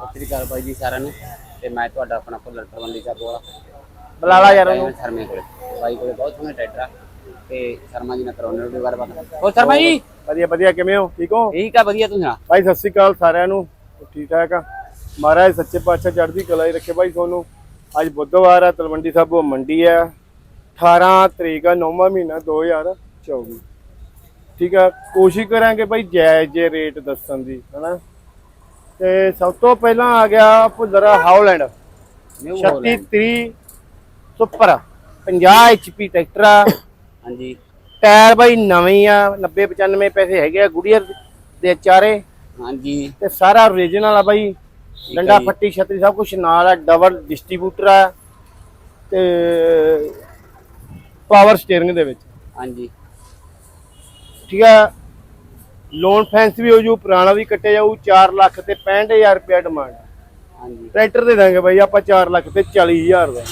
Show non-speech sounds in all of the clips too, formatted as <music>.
ਸਤਿ ਸ੍ਰੀ ਅਕਾਲ ਬਾਈ ਜੀ ਸਾਰਿਆਂ ਨੂੰ। ਤੇ ਮੈਂ ਤੁਹਾਡਾ ਆਪਣਾ ਭੁੱਲਰ ਸਾਹਿਬ ਵਾਲਾ ਬੁਲਾ ਲਾ ਯਾਰ ਉਹਨੂੰ। ਸ਼ਰਮੇ ਕੋਲੇ। ਬਾਈ ਕੋਲੇ ਬਹੁਤ ਸੋਹਣੇ ਟਰੈਕਟਰ ਆ। ਤੇ ਸ਼ਰਮਾ ਜੀ ਨਾਲ ਕਰਾਉਣੇ ਉਹ ਗੱਲਬਾਤ ਹੋਰ ਸ਼ਰਮਾ ਜੀ? ਵਧੀਆ ਵਧੀਆ। ਕਿਵੇਂ ਹੋ? ਠੀਕ ਹੋ? ਠੀਕ ਆ ਵਧੀਆ। ਤੁਸੀਂ ਸੁਣਾ ਭਾਈ ਸਤਿ ਸ੍ਰੀ ਅਕਾਲ ਸਾਰਿਆਂ ਨੂੰ। ਠੀਕ ਠਾਕ ਆ। ਮਹਾਰਾਜ ਸੱਚੇ ਪਾਤਸ਼ਾਹ ਚੜ੍ਹਦੀ ਕਲਾ ਹੀ ਰੱਖੇ ਭਾਈ ਤੁਹਾਨੂੰ। ਅੱਜ ਬੁੱਧਵਾਰ ਆ ਤਲਵੰਡੀ ਸਾਬੋ ਮੰਡੀ ਆ। 18 ਤਰੀਕ ਆ 9ਵਾਂ ਮਹੀਨਾ 2024 ਠੀਕ ਆ? ਕੋਸ਼ਿਸ਼ ਕਰਾਂਗੇ ਭਾਈ ਜਾਇਜ਼ ਜੇ ਰੇਟ ਦੱਸਣ ਦੀ ਹਨਾ? ਤੇ ਸਭ ਤੋਂ ਪਹਿਲਾਂ ਆ ਗਿਆ ਭੁੱਲਰਾ Holland new 36 30 super 50 HP tractor ਆ। ਹਾਂਜੀ। ਟਾਇਰ ਬਾਈ ਨਵੇਂ ਆ 90 95 ਪੈਸੇ ਹੈਗੇ ਆ ਗੁੜੀਅਰ ਦੇ ਚਾਰੇ। ਹਾਂਜੀ। ਤੇ ਸਾਰਾ ਓਰੀਜਨਲ ਆ ਬਾਈ। ਡੰਡਾ। ਫੱਟੀ ਛਤਰੀ ਸਭ ਕੁਝ ਨਾਲ ਆ ਡਬਲ ਡਿਸਟ੍ਰੀਬਿਊਟਰ ਆ। ਤੇ ਪਾਵਰ ਸਟੀਅਰਿੰਗ ਦੇ ਵਿੱਚ। ਹਾਂਜੀ। ਠੀਕ ਆ? ਲੋਨ ਫੈਂਸ ਵੀ ਹੋ ਜੂ ਪੁਰਾਣਾ ਵੀ ਕੱਟਿਆ ਜਾਊ 4 ਲੱਖ ਤੇ 65000 ਰੁਪਏ ਡਿਮਾਂਡ ਹਾਂਜੀ। ਟਰੈਕਟਰ ਦੇ ਦਾਂਗੇ ਬਾਈ ਆਪਾਂ 4 ਲੱਖ ਤੇ 40000 ਦਾ।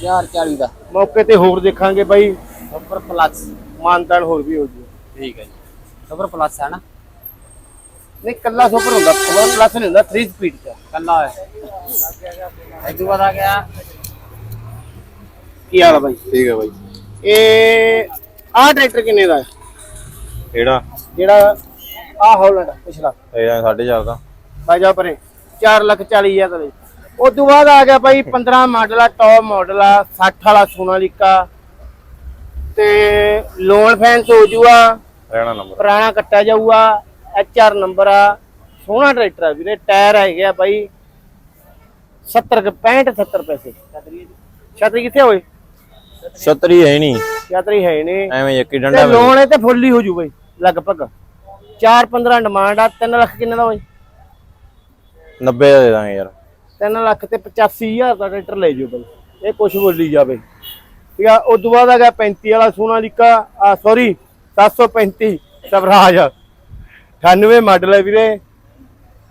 440 ਦਾ। ਮੌਕੇ ਤੇ ਹੋਰ ਦੇਖਾਂਗੇ ਬਾਈ। ਸੁਪਰ ਪਲੱਸ ਮਾਨਤਾਨ ਹੋਰ ਵੀ ਹੋ ਜੂ। ਠੀਕ ਹੈ ਜੀ। ਸੁਪਰ ਪਲੱਸ ਹੈ ਨਾ? ਨਹੀਂ ਕੱਲਾ ਸੁਪਰ ਹੁੰਦਾ। ਪਵਰ ਪਲੱਸ ਨਹੀਂ ਹੁੰਦਾ 3 ਸਪੀਡ ਦਾ ਕੱਲਾ ਹੈ ਇਹ ਤੋਂ ਬਾਅਦ ਆ ਗਿਆ। ਕੀ ਹਾਲ ਆ ਬਾਈ? ਠੀਕ ਹੈ ਬਾਈ। ਇਹ ਆਹ ਟਰੈਕਟਰ ਕਿੰਨੇ ਦਾ ਹੈ? ਕਿਹੜਾ? ਜਿਹੜਾ ਆਹ ਹੌਲੈਂਡ ਪਿਛਲਾ। ਇਹ ਸਾਢੇ ਚਾਰ ਦਾ। ਬਾਈ ਜਾ ਪਰੇ। 4 ਲੱਖ 40 ਹਜ਼ਾਰ ਦਾ ਉਸ ਤੋਂ ਬਾਅਦ ਆ ਗਿਆ ਬਾਈ 15 ਮਾਡਲ ਆ ਟੌਪ ਮਾਡਲ ਆ 60 ਵਾਲਾ ਸੋਨਾਲੀਕਾ। ਤੇ ਲੋਨ ਫੈਂਸ ਹੋ ਜੂਆ। ਰਹਿਣਾ ਨੰਬਰ। ਪੁਰਾਣਾ ਕੱਟਾ ਜਾਊਗਾ। ਐਚ ਆਰ ਨੰਬਰ ਆ। ਸੋਹਣਾ ਟਰੈਕਟਰ ਆ ਵੀਰੇ ਟਾਇਰ ਹੈਗੇ ਆ ਬਾਈ। 70 ਕੁ 65 70 ਪੈਸੇ। ਛਤਰੀ ਕਿੱਥੇ ਹੋਏ ਛਤਰੀ ਹੈ ਨਹੀਂ। ਛਤਰੀ ਹੈ ਨਹੀਂ। ਐਵੇਂ ਇੱਕ ਹੀ ਤੇ ਡੰਡਾ ਲੋਨ ਇਹ ਤੇ ਫੁੱਲ ਹੀ ਹੋ ਜੂ ਬਾਈ ਲਗਭਗ। 4 15 ਡਿਮਾਂਡ ਆ 3 ਲੱਖ ਕਿੰਨੇ ਦਾ ਹੋਏ 90 ਦਾ ਦਾਂਗੇ ਯਾਰ। 3 ਲੱਖ ਤੇ 85000 ਦਾ ਟਰੈਕਟਰ ਲੈ ਜਾਓ ਬਾਈ। ਇਹ ਕੁਛ ਬੋਲੀ ਜਾਵੇ। ਠੀਕ ਆ ਉਸ ਤੋਂ ਬਾਅਦ ਆ ਗਿਆ 35 ਵਾਲਾ ਸੋਨਾਲੀਕਾ ਆ ਸੌਰੀ 735 ਸਵਰਾਜ। 98 ਮਾਡਲ ਹੈ ਵੀਰੇ।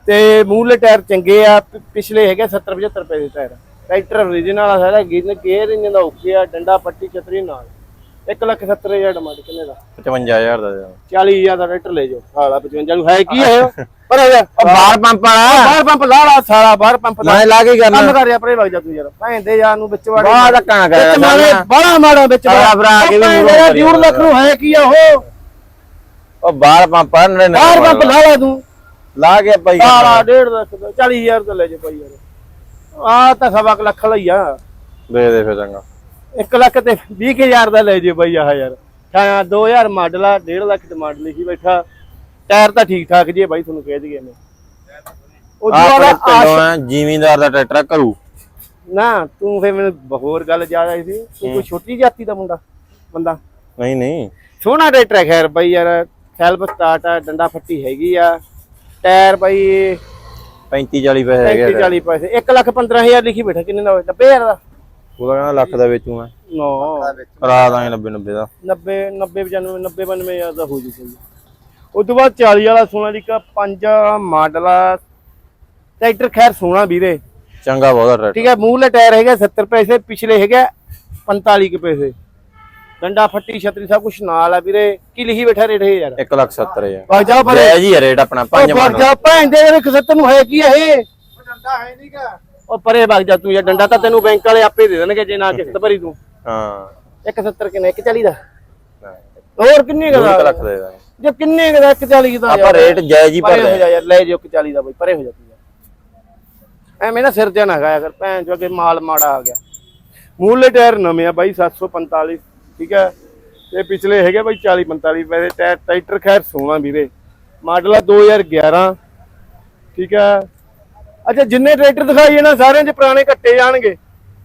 ਤੇ ਮੂਹਲੇ ਟਾਇਰ ਚੰਗੇ ਆ ਪਿਛਲੇ ਹੈਗੇ 70 75 ਰੁਪਏ ਦੇ ਟਾਇਰ ਟਰੈਕਟਰ ਓਰੀਜਨਲ ਆ ਸਾਰਾ ਗੇਅਰ ਇੰਜਨ ਦਾ ਓਕੇ ਆ ਡੰਡਾ ਪੱਟੀ ਛਤਰੀ ਨਾਲ। 1 ਲੱਖ 70 ਹਜ਼ਾਰ ਡਿਮਾਂਡ ਕਿੰਨੇ ਦਾ? 55000 ਦਾ ਦੇ ਦਾਂਗੇ 40000 ਦਾ ਟਰੈਕਟਰ ਲੈ ਜਾਓ। ਹਾਲਾ 55 ਨੂੰ ਹੈ ਕੀ ਹੈ ਉਹ? ਪਰ ਆ ਜਾ ਬਾਹਰ ਪੰਪ ਵਾਲਾ। ਬਾਹਰ ਪੰਪ ਲਾ ਲਾ ਸਾਰਾ ਬਾਹਰ ਪੰਪ ਦਾ। ਮੈਂ ਲਾ ਕੇ ਕਰਨਾ। ਕੰਮ ਕਰ ਰਿਹਾ ਪਰੇ ਵਗ ਜਾ ਤੂੰ ਯਾਰ। ਭੈਣ ਦੇ ਯਾਰ ਨੂੰ ਵਿੱਚ ਵੜ। ਬਾਹਰ ਧੱਕਾ ਨਾ ਕਰਿਆ ਵਿੱਚ ਮਾਰੇ ਸਾਹਮਣੇ। ਬੜਾ ਮਾੜਾ ਵਿੱਚ ਸਾਰਾ ਭਰਾ ਕੇ ਵੀ ਮੂਹਰੋਂ ਕਰੀ ਜੂੜ ਲੱਖ ਨੂੰ ਹੈ ਕੀ ਆ ਉਹ? ਉਹ ਬਾਹਰ ਪੰਪ ਆ ਨੜੇ ਬਾਹਰ ਪੰਪ ਲਾ ਲਾ ਤੂੰ। ਲਾ ਕੇ ਭਾਈ ਸਾਰਾ 1.5 ਲੱਖ ਦਾ 40000 ਦਾ ਲੈ ਜਾ ਭਾਈ ਯਾਰ। ਆ ਤਾਂ ਸਵਾ ਕੁ ਲੱਖ ਲਈ ਆ। ਦੇ ਦੇ ਫਿਰ ਚੰਗਾ। 1 ਲੱਖ ਤੇ 20000 ਦਾ ਲੈ ਜੇ ਬਾਈ ਆਹ ਯਾਰ। ਹਾਂ 2000 ਮਾਡਲ ਆ 1.5 ਲੱਖ ਤੇ ਮਾਡਲ ਲਿਖੀ ਬੈਠਾ। ਟਾਇਰ ਤਾਂ ਠੀਕ ਠਾਕ ਜੀ ਬਾਈ ਤੁਹਾਨੂੰ ਕਹਿ ਦਈਏ ਮੈਂ। ਉਹ ਆ ਜ਼ਿਮੀਂਦਾਰ ਦਾ ਟਰੈਕਟਰ ਕਰੂ ਨਾ ਤੂੰ ਫੇ ਮੈਨੂੰ ਹੋਰ ਗੱਲ ਜ਼ਿਆਦਾ ਆਈ ਸੀ। ਤੂੰ ਕੋਈ ਛੋਟੀ ਜਾਤੀ ਦਾ ਮੁੰਡਾ ਬੰਦਾ? ਨਹੀਂ ਨਹੀਂ। ਸੋਹਣਾ ਟਰੈਕਟਰ ਹੈ ਖੈਰ ਬਾਈ ਯਾਰ। ਸੈਲਫ ਸਟਾਰਟ ਆ ਡੰਡਾ ਫੱਟੀ ਹੈਗੀ ਆ। ਟਾਇਰ ਬਾਈ 35 40 ਪੈਸੇ ਹੈਗੇ 35 40 ਪੈਸੇ। 1 ਲੱਖ 15000 ਲਿਖੀ ਬੈਠਾ ਕਿੰਨੇ ਦਾ ਹੋਇਆ? 90000 ਦਾ। ਉਹਦਾ ਕਹਿੰਦਾ ਲੱਖ ਦਾ ਵੇਚੂ ਮੈਂ। ਨੋ। ਕਰਾ ਦਾਂਗੇ 90 90 ਦਾ। 90 90 95 90 92000 ਦਾ ਹੋ ਜੂ ਸਹੀ ਉਸ ਤੋਂ ਬਾਅਦ 40 ਵਾਲਾ ਸੋਨਾਲੀਕਾ 5 ਮਾਡਲ ਆ। ਟਰੈਕਟਰ ਖੈਰ ਸੋਹਣਾ ਵੀਰੇ। ਚੰਗਾ ਬਹੁਤਾ ਟਰੈਕਟਰ। ਠੀਕ ਹੈ ਮੂਹਲੇ ਟਾਇਰ ਹੈਗੇ 70 ਪੈਸੇ ਪਿਛਲੇ ਹੈਗੇ 45 ਕੁ ਪੈਸੇ। ਡੰਡਾ ਫੱਟੀ ਛਤਰੀ ਸਭ ਕੁਝ ਨਾਲ ਆ ਵੀਰੇ। ਕੀ ਲਿਖੀ ਬੈਠਾ ਰੇਟ ਇਹ ਯਾਰ? 1 ਲੱਖ 70 ਹਜ਼ਾਰ। ਵਗ ਜਾ ਰੇਟ ਆਪਣਾ ਪੰਜ ਉਹ ਵਗ ਜਾ ਭੈਣ ਦੇ ਇੱਕ ਸੱਤ ਨੂੰ ਹੈ ਕੀ ਇਹ? ਡੰਡਾ ਹੈ ਨਹੀਂਗਾ ਉਹ ਪਰੇ ਵਗ ਜਾ ਤੂੰ ਯਾਰ ਡੰਡਾ ਤਾਂ ਤੈਨੂੰ ਬੈਂਕ ਵਾਲੇ ਆਪੇ ਦੇ ਦੇਣਗੇ ਜੇ ਨਾ ਕਿਸ਼ਤ ਭਰੀ ਤੂੰ। ਹਾਂ। 170 ਕਿੰਨੇ 140 ਦਾ? ਹੋਰ ਕਿੰਨੇ ਦੋ ਦਾ ਕੁ ਲੱਖ ਦੇ ਦਾਂਗੇ ਜੇ ਕਿੰਨੇ ਦਾ 140 ਦਾ ਆਪਾਂ ਰੇਟ ਜਾਇਜ਼ ਹੀ ਪਰੇ ਹੋ ਭਰਦੇ ਜਾ ਯਾਰ ਲੈ ਜਾਓ 140 ਦਾ ਬਈ ਪਰੇ ਹੋ ਜਾ ਤੂੰ ਐਵੇਂ ਨਾ ਸਿਰ ਤੇ ਨਾ ਖਾਇਆ ਕਰ ਭੈਣ ਜੋ ਅੱਗੇ ਮਾਲ ਮਾੜਾ ਆ ਗਿਆ। ਮੂਲੇ ਟਾਇਰ ਨਵੇਂ ਆ ਬਾਈ 745 ਠੀਕ ਹੈ? ਤੇ ਪਿਛਲੇ ਹੈਗੇ ਬਾਈ 40 45 ਪੈਸੇ ਟਾਇਰ ਟਰੈਕਟਰ ਖੈਰ ਸੋਹਣਾ ਵੀਰੇ। ਮਾਡਲ ਆ 2011 ਠੀਕ ਹੈ? ਅੱਛਾ ਜਿੰਨੇ ਟਰੈਕਟਰ ਦਿਖਾਈਏ ਨਾ ਸਾਰਿਆਂ 'ਚ ਪੁਰਾਣੇ ਕੱਟੇ ਜਾਣਗੇ।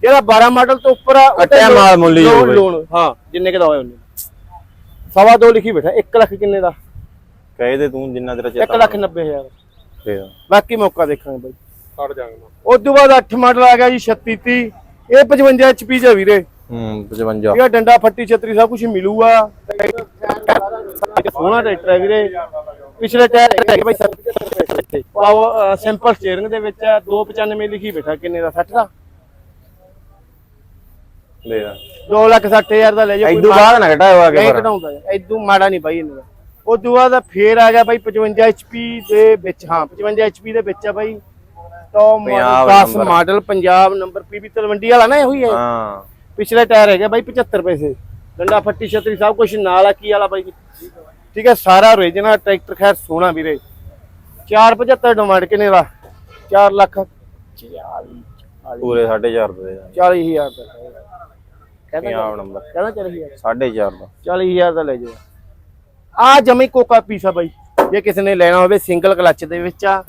ਜਿਹੜਾ 12 ਮਾਡਲ ਤੋਂ ਉੱਪਰ ਆ ਉਹ ਤੇ ਕੱਟਿਆ ਮਾਲ ਮੁੱਲ ਹੀ ਲੋਨ- ਹੋਊਗਾ। ਲੋਨ। ਹਾਂ ਜਿੰਨੇ ਕਿਦਾ ਹੋਏ ਉਹਨੇ। ਸਵਾ ਦੋ ਲਿਖੀ ਬੈਠਾ 1 ਲੱਖ ਕਿੰਨੇ ਦਾ? ਕਹੇ ਦੇ ਤੂੰ ਜਿੰਨਾ ਤੇਰਾ 1 ਚੇਤਾ ਲੱਖ 90 ਹਜ਼ਾਰ। ਦੇ ਦਾਂ। ਬਾਕੀ ਮੌਕਾ ਦੇਖਾਂਗੇ ਬਾਈ। ਛੱਡ ਜਾਵਾਂਗਾ ਉਸ ਤੋਂ ਬਾਅਦ 8 ਮਾਡਲ ਆ ਗਿਆ ਜੀ 36 30 ਇਹ 55 HP ਆ ਵੀਰੇ। ਹੂੰ 55 ਇਹ ਡੰਡਾ ਫੱਟੀ ਛਤਰੀ ਸਭ ਕੁਝ ਮਿਲੂਗਾ। ਸੋਹਣਾ ਟਰੈਕਟਰ ਹੈ ਵੀਰੇ। ਪਿਛਲੇ ਟਾਇਰ ਹੈਗੇ ਬਾਈ 70 ਪਾਵਰ ਸਿੰਪਲ ਸਟੀਅਰਿੰਗ ਦੇ ਵਿੱਚ ਆ 295 ਲਿਖੀ ਬੈਠਾ ਕਿੰਨੇ ਦਾ? 60 ਦਾ? ਦੇ ਦਾਂ 2 ਲੱਖ 60 ਹਜ਼ਾਰ ਦਾ ਲੈ ਜਾ ਇਦੋਂ ਬਾਅਦ ਨਾ ਘਟਾਇਓ ਆ ਕੇ ਨਹੀਂ ਘਟਾਉਂਦਾ ਇਦੋਂ ਮਾੜਾ ਨਹੀਂ ਬਾਈ ਇਹਨਾਂ। ਦਾ ਉਸ ਤੋਂ ਬਾਅਦ ਫੇਰ ਆ ਗਿਆ ਬਾਈ 55 HP ਦੇ ਵਿੱਚ। ਹਾਂ 55 HP ਦੇ ਵਿੱਚ ਆ ਬਾਈ। Model 10 number। Model Punjab number PB Talwandi ਵਾਲਾ ਨਾ ਇਹੋ ਹੀ ਹੈ। ਹਾਂ। ਪਿਛਲੇ ਟਾਇਰ ਹੈਗੇ ਬਾਈ 75 ਪੈਸੇ। ਡੰਡਾ ਫੱਟੀ ਛਤਰੀ ਸਭ ਕੁਝ ਨਾਲ ਆ ਕੀ ਵਾਲਾ ਬਾਈ ਜੀ? ਠੀਕ ਹੈ ਸਾਰਾ ਓਰੀਜਨਲ ਟਰੈਕਟਰ ਖੈਰ ਸੋਹਣਾ ਵੀਰੇ। 475 ਡਿਮਾਂਡ ਕਿੰਨੇ ਦਾ? 4 ਲੱਖ। 40 ਪੂਰੇ 4.5 ਦੇ। ਦਾਂਗੇ 40000 ਦਾ। ਕਹਿੰਦਾ ਨੰਬਰ ਕਹਿੰਦਾ 40000 4.5 ਦਾ। 40000 ਦਾ ਲੈ ਜਾਓ। ਆ ਜਮੀ ਕੋਕਾ ਪੀਸਾ ਬਾਈ। ਜੇ ਕਿਸੇ ਨੇ ਲੈਣਾ ਹੋਵੇ ਸਿੰਗਲ ਕਲੱਚ ਦੇ ਵਿੱਚ ਆ।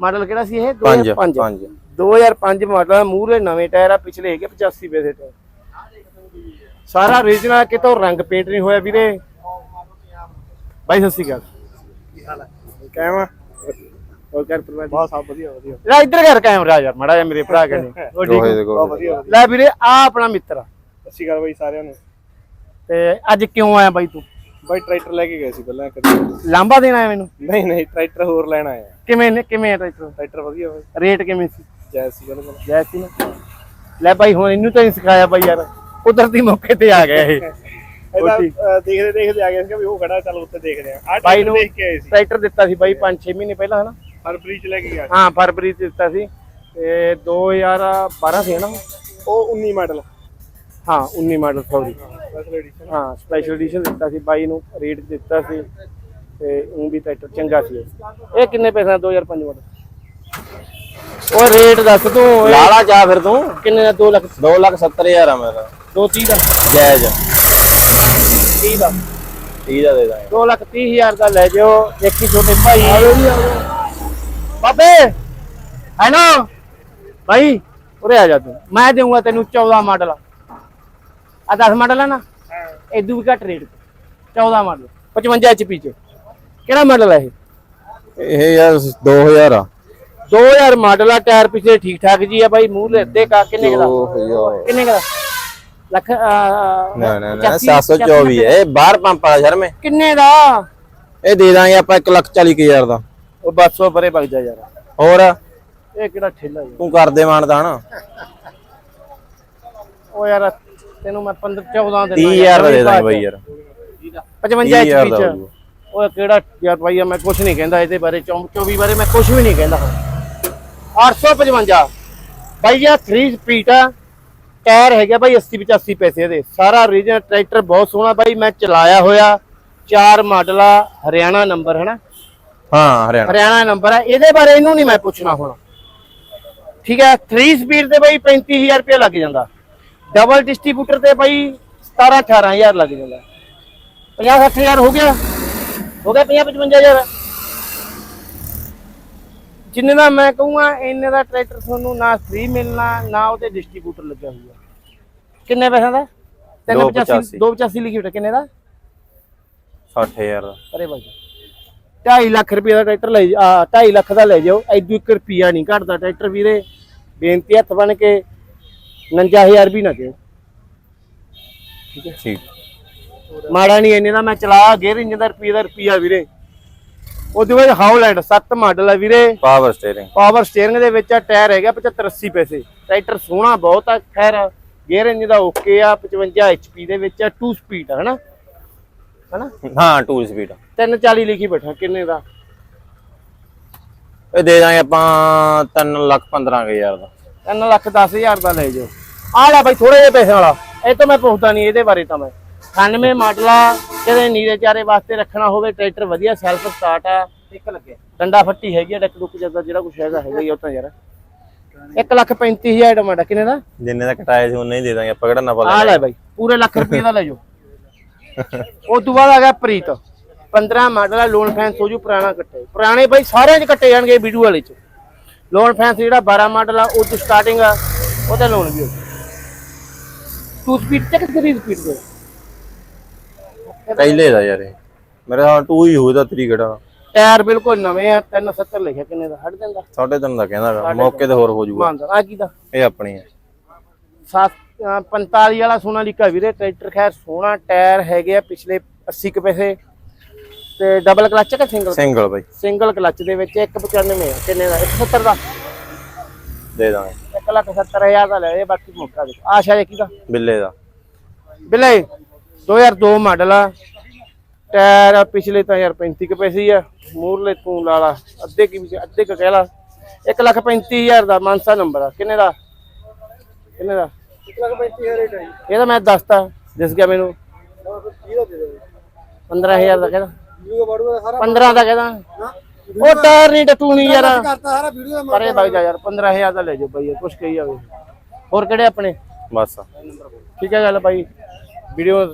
ਮਾਡਲ ਕਿਹੜਾ ਸੀ ਇਹ? 5 2005 5 2005 ਮਾਡਲ ਮੂਹਰੇ ਨਵੇਂ ਟਾਇਰ ਆ ਪਿਛਲੇ ਹੈਗੇ 85 ਪੈਸੇ ਟਾਇਰ ਸਾਰਾ ਓਰੀਜਨਲ ਕਿਤੋਂ ਰੰਗ ਪੇਂਟ ਨਹੀਂ ਹੋਇਆ ਵੀਰੇ। ਬਾਈ ਸਤਿ ਸ਼੍ਰੀ ਅਕਾਲ। ਕਹਿਵਾ ਹੋਰ ਕਰ ਪਰਵਾਹ ਬਹੁਤ ਸਭ ਵਧੀਆ ਵਧੀਆ। ਲੈ ਇੱਧਰ ਕਰ ਕੈਮਰਾ ਯਾਰ ਮੜਾ ਜਾ ਮੇਰੇ ਭਰਾ ਕਹਿੰਦੇ ਉਹ ਠੀਕ ਹੈ। ਲੈ ਵੀਰੇ ਆ ਆਪਣਾ ਮਿੱਤਰ ਆ। ਸਤਿ ਸ਼੍ਰੀ ਅਕਾਲ ਬਾਈ ਸਾਰਿਆਂ ਨੂੰ। ਤੇ ਅੱਜ ਕਿਉਂ ਆਇਆ ਬਾਈ ਤੂੰ? ਬਾਈ ਟਰੈਕਟਰ ਲੈ ਕੇ ਗਏ ਸੀ ਪਹਿਲਾਂ ਕਦੇ। ਲਾਂਬਾ ਦੇਣਾ ਆਇਆ ਮੈਨੂੰ? ਨਹੀਂ ਨਹੀਂ ਟਰੈਕਟਰ ਹੋਰ ਲੈਣ ਆਏ ਆ ਕਿਵੇਂ ਨੇ ਕਿਵੇਂ ਹੈ ਟਰੈਕਟਰ? ਟਰੈਕਟਰ ਵਧੀਆ ਬਾਈ। ਰੇਟ ਕਿਵੇਂ ਸੀ? ਜੈ ਸੀ ਬਿਲਕੁਲ ਜੈ ਸੀ ਨਾ। ਲੈ ਬਾਈ ਹੁਣ ਇਹਨੂੰ ਤਾਂ ਨਹੀਂ ਸਿਖਾਇਆ ਬਾਈ ਯਾਰ। ਕੁਦਰਤੀ ਮੌਕੇ ਤੇ ਆ ਗਿਆ ਇਹ। ਇਹਦਾ ਦੇਖਦੇ ਦੇਖਦੇ ਆ ਗਏ ਸੀ ਵੀ ਉਹ ਖੜਾ ਚੱਲ ਉੱਤੇ ਦੇਖਦੇ ਆ। ਆ ਬਾਈ ਨੂੰ ਦੇਖ ਕੇ ਆਏ ਸੀ। ਟਰੈਕਟਰ ਦਿੱਤਾ ਸੀ ਬਾਈ 5-6 ਮਹੀਨੇ ਪਹਿਲਾਂ ਹਨਾ? ਫਰਵਰੀ ਚ ਲੈ ਕੇ ਗਿਆ ਹਾਂ ਫਰਵਰੀ ਚ ਦਿੱਤਾ ਸੀ। ਤੇ 2012 ਸੀ ਹਨਾ? ਉਹ 19 ਮਾਡਲ। ਹਾਂ 19 ਮਾਡਲ ਸੌਰੀ ਹਾਂ ਸਪੈਸ਼ਲ ਐਡੀਸ਼ਨ ਦਿੱਤਾ ਸੀ। ਬਾਈ ਨੂੰ ਰੇਟ ਦਿੱਤਾ ਸੀ ਤੇ ਉਹ ਵੀ ਟਰੈਕਟਰ ਚੰਗਾ ਸੀ। ਇਹ। ਕਿੰਨੇ ਪੈਸੇ ਦਾ? 2005 ਮਾਡਲ। ਉਹ ਰੇਟ ਦੱਸ ਤੂੰ ਲਾਲਾ ਜਾ ਫਿਰ ਤੂੰ। ਕਿੰਨੇ ਦਾ? 2 ਲੱਖ 2 ਲੱਖ 70 ਹਜ਼ਾਰ ਆ ਮੇਰਾ। 230 ਦਾ। ਜਾਇਜ਼ 30 ਦਾ। 30 ਦਾ ਦੇ ਦਾਂਗੇ। 2 ਲੱਖ 30 ਹਜ਼ਾਰ ਦਾ ਲੈ ਜਾਓ ਦੇਖੀ ਛੋਟੇ ਭਾਈ। ਬਾਬੇ ਹੈ ਨਾ? ਭਾਈ ਉਰੇ ਆ ਜਾ ਤੂੰ। ਮੈਂ ਦੇਊਂਗਾ ਤੈਨੂੰ 14 ਮਾਡਲ। ਆ 10 ਮਾਡਲ ਆ ਨਾ? ਇਦੋਂ ਵੀ ਘੱਟ ਰੇਟ। 14 ਮਾਡਲ। 55 ਐਚਪੀ ਚ ਕਿਹੜਾ ਮਾਡਲ ਹੈ ਇਹ? ਇਹ ਯਾਰ 2000 ਆ। 2000 ਮਾਡਲ ਆ ਟਾਇਰ ਪਿਛਲੇ ਠੀਕ ਠਾਕ ਜੀ ਆ ਬਾਈ ਮੂੰਹ ਲੈ ਅੱਧੇ ਕਾ ਕਿੰਨੇ ਦਾ? 2000 ਕਿੰਨੇ ਦਾ? ਲੱਖ ਨਾ ਨਾ ਨਾ 724 ਹੈ ਇਹ ਬਾਹਰ ਪੰਪ ਆ ਸ਼ਰਮੇ ਕਿੰਨੇ ਦਾ? ਇਹ ਦੇ ਦਾਂਗੇ ਆਪਾਂ 1 ਲੱਖ 40 ਹਜ਼ਾਰ ਦਾ। ਉਹ ਬਸ ਉਹ ਪਰੇ ਵਗ ਜਾ ਯਾਰ। ਹੋਰ? ਇਹ ਕਿਹੜਾ ਠੇਲਾ ਤੂੰ ਕਰ ਦੇ ਮਾਨਦਾਨ। ਉਹ ਯਾਰ ਤੈਨੂੰ ਮੈਂ 15 14 ਦੇ 30000 ਦਾ ਦੇ ਦਾਂਗੇ ਬਾਈ ਯਾਰ। 55 30,000 ਐਚਪੀ ਦਾ ਚ ਹੋਊਗਾ। ਉਹ ਕਿਹੜਾ ਯਾਰ ਭਾਈ ਮੈਂ ਕੁਝ ਨਹੀਂ ਕਹਿੰਦਾ ਇਹਦੇ ਬਾਰੇ 24 ਬਾਰੇ ਮੈਂ ਕੁਝ ਵੀ ਨਹੀਂ ਕਹਿੰਦਾ। 855 ਬਾਈ ਇਹ 3 ਸਪੀਡ ਆ। ਟਾਇਰ ਹੈਗਾ ਬਾਈ 80 85 ਪੈਸੇ ਦੇ। ਸਾਰਾ ਰੀਜਨਲ ਟਰੈਕਟਰ ਬਹੁਤ ਸੋਹਣਾ ਬਾਈ ਮੈਂ ਚਲਾਇਆ ਹੋਇਆ। ਚਾਰ ਮਾਡਲ ਆ ਹਰਿਆਣਾ ਨੰਬਰ ਹੈ ਨਾ ਹਾਂ ਹਰਿਆਣਾ। ਹਰਿਆਣਾ ਨੰਬਰ ਹੈ ਇਹਦੇ ਬਾਰੇ ਇਹਨੂੰ ਨਹੀਂ ਮੈਂ ਪੁੱਛਣਾ ਹੁਣ। ਠੀਕ ਹੈ 3 ਸਪੀਡ ਤੇ ਬਾਈ 35000 ਰੁਪਏ ਲੱਗ ਜਾਂਦਾ। ਡਬਲ ਡਿਸਟ੍ਰੀਬਿਊਟਰ ਤੇ ਬਾਈ 17 18000 ਲੱਗ ਜਾਂਦਾ। 50 60000 ਹੋ ਗਿਆ। ਹੋ ਗਿਆ 50 55000 ਜਿੰਨੇ ਦਾ ਮੈਂ ਕਹੂੰਗਾ ਇੰਨੇ ਦਾ ਟਰੈਕਟਰ ਤੁਹਾਨੂੰ ਨਾ ਫ੍ਰੀ ਮਿਲਣਾ ਨਾ ਉਹਤੇ ਡਿਸਟ੍ਰੀਬਿਊਟਰ ਲੱਗਿਆ ਹੋਊਗਾ ਕਿੰਨੇ ਪੈਸੇ ਦਾ? 385 285 285 ਲਿਖੀ ਹੋਇਆ ਕਿੰਨੇ ਦਾ? 60000 ਦਾ। ਅਰੇ ਬਾਈ। 2.5 ਲੱਖ ਰੁਪਏ ਦਾ ਟਰੈਕਟਰ ਲੈ ਆ 2.5 ਲੱਖ ਦਾ ਲੈ ਜਾਓ ਐਦੂ 1 ਰੁਪਿਆ ਨਹੀਂ ਘਟਦਾ ਟਰੈਕਟਰ ਵੀਰੇ। ਬੇਨਤੀ ਹੱਥ ਬਣ ਕੇ 59000 ਵੀ ਨਾ ਦਿਓ। ਠੀਕ ਮਾੜਾ ਨਹੀਂ ਇੰਨੇ ਦਾ ਮੈਂ ਚਲਾਇਆ ਗੇਅਰ ਇੰਜਨ ਦਾ ਰੁਪਈਏ ਦਾ ਰੁਪਈਆ ਵੀਰੇ। ਉਹਦੇ ਵਿੱਚ ਹਾਉਲੈਂਡ 7 ਮਾਡਲ ਹੈ ਵੀਰੇ। ਪਾਵਰ ਸਟੀਅਰਿੰਗ ਪਾਵਰ ਸਟੀਅਰਿੰਗ ਦੇ ਵਿੱਚ ਆ ਟਾਇਰ ਹੈਗਾ 75 80 ਪੈਸੇ। ਟਰੈਕਟਰ ਸੋਹਣਾ ਬਹੁਤ ਆ ਖੈਰ ਗੇਅਰ ਇੰਜਨ ਦਾ ਓਕੇ ਆ 55 HP ਦੇ ਵਿੱਚ ਆ 2 ਸਪੀਡ ਆ ਹਨਾ? ਹਨਾ? ਹਾਂ 2 ਸਪੀਡ 340 ਲਿਖੀ ਬੈਠਾ ਕਿੰਨੇ ਦਾ? ਇਹ ਦੇ ਦਾਂਗੇ ਆਪਾਂ 3 ਲੱਖ 15000 ਦਾ। 3 ਲੱਖ 10000 ਦਾ ਲੈ ਜਾਓ। ਆ ਲੈ ਬਾਈ ਥੋੜੇ ਜਿਹੇ ਪੈਸੇ ਵਾਲਾ। ਇਹ ਤਾਂ ਮੈਂ ਪੁੱਛਦਾ ਨਹੀਂ ਇਹਦੇ ਬਾਰੇ ਤਾਂ ਮੈਂ। 98 ਮਾਡਲ ਆ ਕਿਤੇ ਨੀਰੇ ਚਾਰੇ ਵਾਸਤੇ ਰੱਖਣਾ ਹੋਵੇ ਟਰੈਕਟਰ ਵਧੀਆ ਸੈਲਫ ਸਟਾਰਟ ਆ। ਇੱਕ ਲੱਗੇ। ਡੰਡਾ ਫੱਟੀ ਹੈਗੀ ਆ ਡੱਕ ਡੁੱਕ ਜ਼ਿਆਦਾ ਜਿਹੜਾ ਕੁਝ ਹੈਗਾ ਹੈਗਾ ਹੀ ਉਹ ਤਾਂ ਯਾਰ। 1 ਲੱਖ 35000 ਟਮਾਟਾ ਕਿੰਨੇ ਦਾ? ਜਿੰਨੇ ਦਾ ਕਟਾਇਆ ਸੀ ਉਹਨੇ ਹੀ ਦੇ ਦਾਂਗੇ ਆਪਾਂ ਕਿਹੜਾ ਨਫਾ ਆ ਲੈ ਬਾਈ ਪੂਰੇ ਲੱਖ ਰੁਪਏ ਦਾ ਲੈ ਜਾਓ। <laughs> ਉਸ ਤੋਂ ਬਾਅਦ ਆ ਗਿਆ ਪ੍ਰੀਤ। 15 ਮਾਡਲ ਆ ਲੋਨ ਫੈਂਸ ਹੋ ਜੂ ਪੁਰਾਣਾ ਕੱਟੇ। ਪੁਰਾਣੇ ਬਾਈ ਸਾਰਿਆਂ 'ਚ ਕੱਟੇ ਜਾਣਗੇ ਵੀਡੀਓ ਵਾਲੇ 'ਚ। ਲੋਨ ਫੈਂਸ ਜਿਹੜਾ 12 ਮਾਡਲ ਆ ਉਹ ਤੋਂ ਸਟਾਰਟਿੰਗ ਆ ਉਹਦਾ ਲੋਨ ਵੀ ਹੋ ਟੂ ਸਪੀਡ ਤੇ ਕਿ 3 ਸਪੀਡ ਦੇ ਪਹਿਲੇ ਦਾ ਯਾਰ ਇਹ। ਮੇਰੇ ਨਾਲ 2 ਹੀ ਹੋਊਗਾ ਤੇਰੀ ਕਿਹੜਾ। ਟਾਇਰ ਬਿਲਕੁਲ ਨਵੇਂ ਆ 370 ਲਿਖਿਆ ਕਿੰਨੇ ਦਾ ਹਟ ਜਾਂਦਾ। ਸਾਢੇ ਤਿੰਨ ਦਾ ਕਹਿੰਦਾ ਗਾ, ਮੌਕੇ ਤੇ ਹੋਰ ਹੋ ਜਾਊਗਾ। ਆ ਕੀ ਦਾ। ਇਹ ਆਪਣੀ ਹੈ 7 45 ਵਾਲਾ ਸੋਨਾਲੀਕਾ ਵੀਰੇ ਟਰੈਕਟਰ ਖੈਰ ਸੋਹਣਾ ਟਾਇਰ ਹੈਗੇ ਆ ਪਿਛਲੇ 80 ਕੁ ਪੈਸੇ। ਤੇ ਡਬਲ ਕਲਚ ਕਿ ਸਿੰਗਲ ਸਿੰਗਲ ਬਾਈ। ਸਿੰਗਲ ਕਲਚ ਦੇ ਵਿੱਚ 195 ਆ ਕਿੰਨੇ ਦਾ? 170 ਦਾ। ਦੇ ਦਾਂਗੇ। 1 ਲੱਖ 70 ਹਜ਼ਾਰ ਦਾ ਲੈ ਇਹ ਬਾਕੀ ਮੌਕਾ ਦੇ। ਆਸ਼ਾ ਇਹ ਕਿਦਾ ਬਿੱਲੇ ਦਾ। ਬਿਲੇ। 2002 ਮਾਡਲ ਆ। ਟਾਇਰ ਆ ਪਿਛਲੇ ਤਾਂ ਯਾਰ 35 ਕੁ ਪੈਸੇ ਆ। ਮੂਰਲੇ ਤੂੰ ਲਾ ਲਾ ਅੱਧੇ ਕੀ ਅੱਧੇ ਕੁ ਕਹਿ ਲਾ। 1 ਲੱਖ 35000 ਦਾ ਮਾਨਸਾ ਨੰਬਰ ਆ। ਕਿੰਨੇ ਦਾ? ਕਿੰਨੇ ਦਾ? 1 ਲੱਖ 35000 ਰੇਟ ਹੈ ਇਹ ਤਾਂ ਮੈਂ ਦੱਸਤਾ ਦਿਸ ਗਿਆ ਮੈਨੂੰ। ਜੀ ਦਾ ਦੇ ਦੇ 15000 ਦਾ। ਕਹਿੰਦਾ ਵੀਡੀਓ ਬਾੜੂਗਾ ਸਾਰਾ 15 ਦਾ ਕਹਿੰਦਾ ਉਹ ਟਾਇਰ ਨਹੀਂ ਟਟੂਣੀ ਯਾਰ। ਪਰੇ ਵਗ ਜਾ ਯਾਰ 15000 ਦਾ ਲੈ ਜਾਓ ਬਾਈ ਕੁਛ ਕਹੀ ਜਾਵੇ। ਹੋਰ ਕਿਹੜੇ ਆਪਣੇ? ਬਸ। ਠੀਕ ਹੈ ਗੱਲ ਬਾਈ। ਵੀਡੀਓ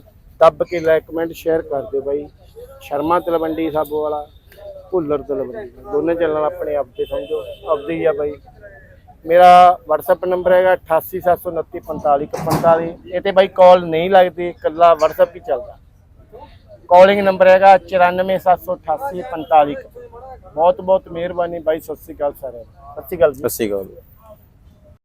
ਦੱਬ ਕੇ ਲਾਈਕ ਕਮੈਂਟ ਸ਼ੇਅਰ ਕਰ ਦਿਓ ਬਾਈ। ਸ਼ਰਮਾ ਤਲਵੰਡੀ ਸਾਬੋ ਵਾਲਾ, ਭੁੱਲਰ ਤਲਵੰਡੀ। ਦੋਨੇ ਚੈਨਲ ਆਪਣੇ ਆਪ ਦੇ ਸਮਝੋ, ਆਪਦੇ ਹੀ ਆ ਬਾਈ। ਮੇਰਾ WhatsApp ਨੰਬਰ ਹੈਗਾ 8879454145 ਇਹ ਤੇ ਬਾਈ ਕਾਲ ਨਹੀਂ ਲੱਗਦੀ, ਇਕੱਲਾ WhatsApp ਹੀ ਚੱਲਦਾ। ਕਾਲਿੰਗ ਨੰਬਰ ਹੈਗਾ 9478844541 ਬਹੁਤ ਬਹੁਤ ਮਿਹਰਬਾਨੀ ਬਾਈ, ਸਤਿ ਸ੍ਰੀ ਅਕਾਲ ਸਾਰਿਆਂ ਨੂੰ। ਸਤਿ ਸ੍ਰੀ ਅਕਾਲ ਸਤਿ ਸ਼੍ਰੀ ਅਕਾਲ